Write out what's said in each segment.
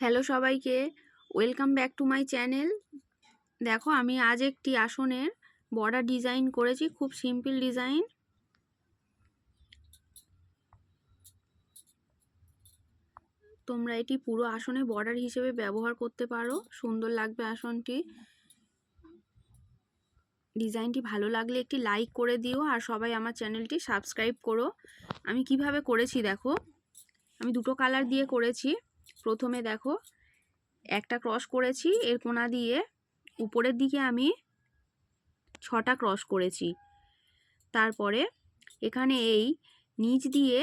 Hello সবাইকে welcome back to my channel দেখো, আমি আজ একটি আসনের বর্ডার ডিজাইন করেছি, খুব সিম্পল ডিজাইন তোমরা এটি পুরো আসনে বর্ডার হিসেবে ব্যবহার করতে পারো, সুন্দর লাগবে আসনটি। ডিজাইনটি ভালো লাগলে একটি লাইক করে দিও, আর সবাই আমার চ্যানেলটি সাবস্ক্রাইব করো। আমি কীভাবে করেছি দেখো, আমি দুটো কালার দিয়ে করেছি। প্রথমে দেখো, একটা ক্রস করেছি, এর কোনা দিয়ে উপরের দিকে আমি ছটা ক্রস করেছি। তারপরে এখানে এই নিচ দিয়ে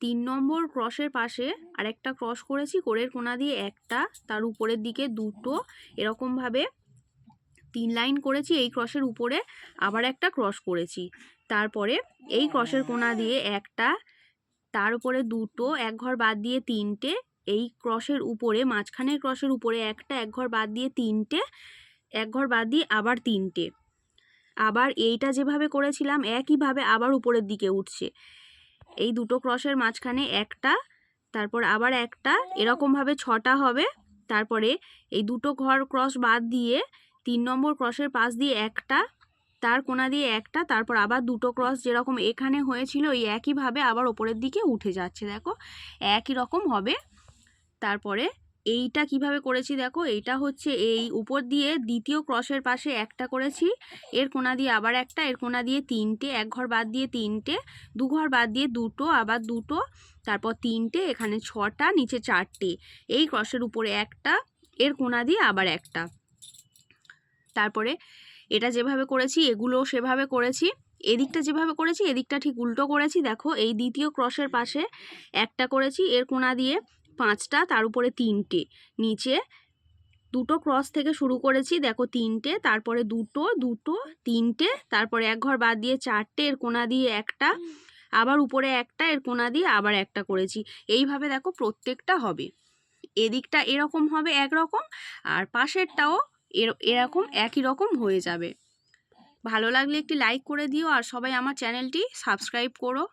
তিন নম্বর ক্রসের পাশে আরেকটা ক্রস করেছি, কোরের কোনা দিয়ে একটা, তার উপরের দিকে দুটো, এরকমভাবে তিন লাইন করেছি, এই ক্রসের উপরে আবার একটা ক্রস করেছি। তারপরে এই ক্রসের কোনা দিয়ে একটা, তার উপরে দুটো, এক ঘর বাদ দিয়ে তিনটে এই ক্রসের উপরে, মাঝখানের ক্রসের উপরে একটা, এক ঘর বাদ দিয়ে তিনটে, এক ঘর বাদ দিয়ে আবার তিনটে। আবার এইটা যেভাবে করেছিলাম, একইভাবে আবার উপরের দিকে উঠছে। এই দুটো ক্রসের মাঝখানে একটা, তারপর আবার একটা, এরকমভাবে ছটা হবে। তারপরে এই দুটো ঘর ক্রস বাদ দিয়ে তিন নম্বর ক্রসের পাশ দিয়ে একটা, তার কোনা দিয়ে একটা, তারপর আবার দুটো ক্রস যেরকম এখানে হয়েছিল এই একইভাবে আবার ওপরের দিকে উঠে যাচ্ছে, দেখো। একই রকম হবে। তারপরে এইটা কীভাবে করেছি দেখো, এইটা হচ্ছে এই উপর দিয়ে দ্বিতীয় ক্রসের পাশে একটা করেছি, এর কোনা দিয়ে আবার একটা, এর কোনা দিয়ে তিনটে, এক ঘর বাদ দিয়ে তিনটে, দু ঘর বাদ দিয়ে দুটো, আবার দুটো, তারপর তিনটে, এখানে ছটা, নিচে চারটে, এই ক্রসের উপরে একটা, এর কোনা দিয়ে আবার একটা। তারপরে এটা যেভাবে করেছি এগুলো সেভাবে করেছি, এদিকটা যেভাবে করেছি, এদিকটা ঠিক উল্টো করেছি, দেখো এই দ্বিতীয় ক্রসের পাশে একটা করেছি, এর কোনা দিয়ে পাঁচটা, তার উপরে তিনটে। নিচে দুটো ক্রস থেকে শুরু করেছি, দেখো তিনটে, তারপরে দুটো দুটো, তিনটে, তারপরে এক ঘর বাদ দিয়ে চারটে, এর কোনা দিয়ে একটা, আবার উপরে একটা, এর কোনা দিয়ে আবার একটা করেছি। এইভাবে দেখো প্রত্যেকটা হবে। এদিকটা এরকম হবে একরকম, আর পাশেরটাও এরকম একই রকম হয়ে যাবে। ভালো লাগলে একটি লাইক করে দিও, আর সবাই আমার চ্যানেলটি সাবস্ক্রাইব করো।